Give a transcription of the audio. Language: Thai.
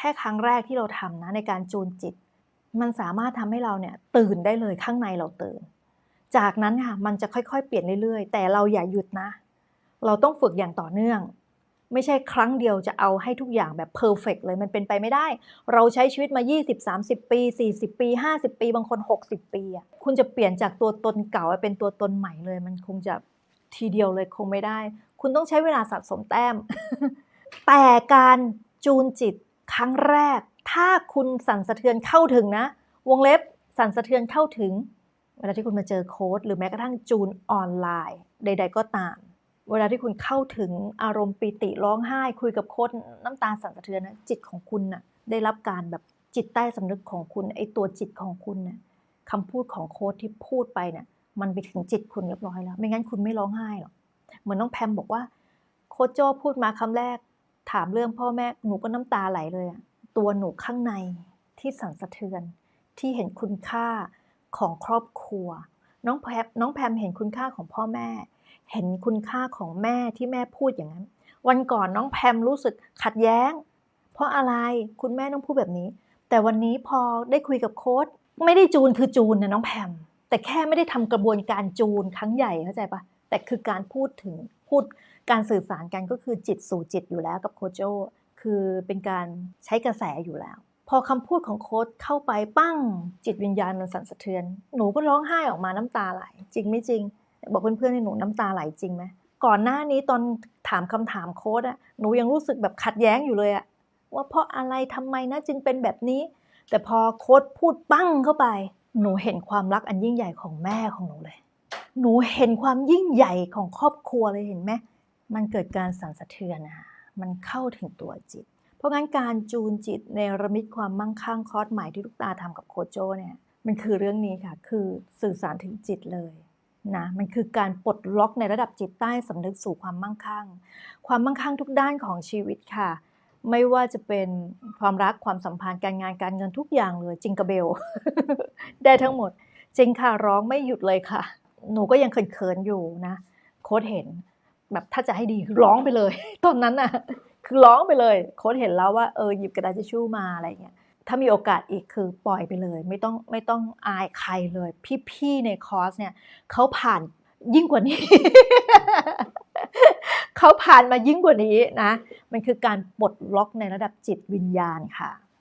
ค่ครั้งแรกที่เราทำนะในการจูนจิต มันสามารถทำให้เราเนี่ยตื่นได้เลยข้างในเราตื่น จากนั้นค่ะมันจะค่อยๆ เปลี่ยนเรื่อยๆ แต่เราอย่าหยุดนะ เราต้องฝึกอย่างต่อเนื่อง ไม่ใช่ครั้งเดียวจะเอาให้ทุกอย่างแบบเพอร์เฟกเลยมันเป็นไปไม่ได้ เราใช้ชีวิตมา 20 30 ปี 40 ปี 50 ปี บางคน 60 ปีอะคุณจะเปลี่ยนจากตัวตนเก่าเป็นตัวตนใหม่เลย มันคงจะทีเดียวเลยคงไม่ได้ คุณต้องใช้เวลาสะสมแต้ม แต่การจูนจิต ครั้งแรก ถ้าคุณสั่นสะเทือนเข้าถึงนะ วงเล็บสั่นสะเทือนเข้าถึง เวลาที่คุณมาเจอโค้ดหรือแม้กระทั่งจูนออนไลน์ ใด ๆ ก็ตาม เวลาที่คุณเข้าถึงอารมณ์ปิติร้องไห้ คุยกับโค้ดน้ำตาสั่นสะเทือนนะจิตของคุณน่ะได้รับการแบบจิตใต้สำนึกของคุณไอตัวจิตของคุณน่ะคำพูดของโค้ดที่พูดไปเนี่ยมันไปถึงจิตคุณเรียบร้อยแล้ว ไม่งั้นคุณไม่ร้องไห้หรอกเหมือนน้องแพมบอกว่า โค้ดโจ้พูดมาคำแรก ถามเรื่องพ่อแม่หนูก็น้ำตาไหลเลยอะตัวหนูข้างในที่สั่นสะเทือน ที่เห็นคุณค่าของครอบครัว น้องแพมน้องแพมเห็นคุณค่าของพ่อแม่ เห็นคุณค่าของแม่ที่แม่พูดอย่างนั้น วันก่อนน้องแพมรู้สึกขัดแย้ง เพราะอะไรคุณแม่ต้องพูดแบบนี้ แต่วันนี้พอได้คุยกับโค้ดไม่ได้จูนคือจูนนะน้องแพมแต่แค่ไม่ได้ทำกระบวนการจูนครั้งใหญ่เข้าใจปะ แต่คือการพูดถึงพูดการสื่อสารกันก็คือจิตสู่จิตอยู่แล้วกับโคโจคือเป็นการใช้กระแสอยู่แล้ว พอคำพูดของโค้ดเข้าไปปั้งจิตวิญญาณมันสั่นสะเทือน หนูก็ร้องไห้ออกมาน้ำตาไหลจริงไม่จริง บอกเพื่อนๆให้หนูน้ำตาไหลจริงไหมก่อนหน้านี้ตอนถามคำถามโค้ดอะหนูยังรู้สึกแบบขัดแย้งอยู่เลยอะว่าเพราะอะไรทำไมนะจึงเป็นแบบนี้ แต่พอโค้ดพูดปั้งเข้าไป หนูเห็นความรักอันยิ่งใหญ่ของแม่ของหนูเลย หนูเห็นความยิ่งใหญ่ของครอบครัวเลยเห็นไหมมันเกิดการสั่นสะเทือนนะมันเข้าถึงตัวจิต เพราะงั้นการจูนจิตในระมิดความมั่งคั่งคอร์สใหม่ที่ลูกตาทำกับโคโจเนี่ยมันคือเรื่องนี้ค่ะ คือสื่อสารถึงจิตเลยนะมันคือการปลดล็อกในระดับจิตใต้สำนึกสู่ความมั่งคั่ง ความมั่งคั่งทุกด้านของชีวิตค่ะ ไม่ว่าจะเป็นความรักความสัมพันธ์การงานการเงินทุกอย่างเลยจิงกระเบล ได้ทั้งหมด เจงค่ะร้องไม่หยุดเลยค่ะ หนูก็ยังเขินๆอยู่นะ โค้ดเห็น แบบถ้าจะให้ดีร้องไปเลย ตอนนั้นน่ะ คือร้องไปเลย โค้ดเห็นแล้วว่าเออหยิบกระดาษทิชชู่มาอะไรเงี้ยถ้ามีโอกาสอีกคือปล่อยไปเลย ไม่ต้องไม่ต้องอายใครเลย พี่ๆในคอร์สเนี่ยเขาผ่านยิ่งกว่านี้ เขาผ่านมายิ่งกว่านี้นะ มันคือการปลดล็อกในระดับจิตวิญญาณค่ะ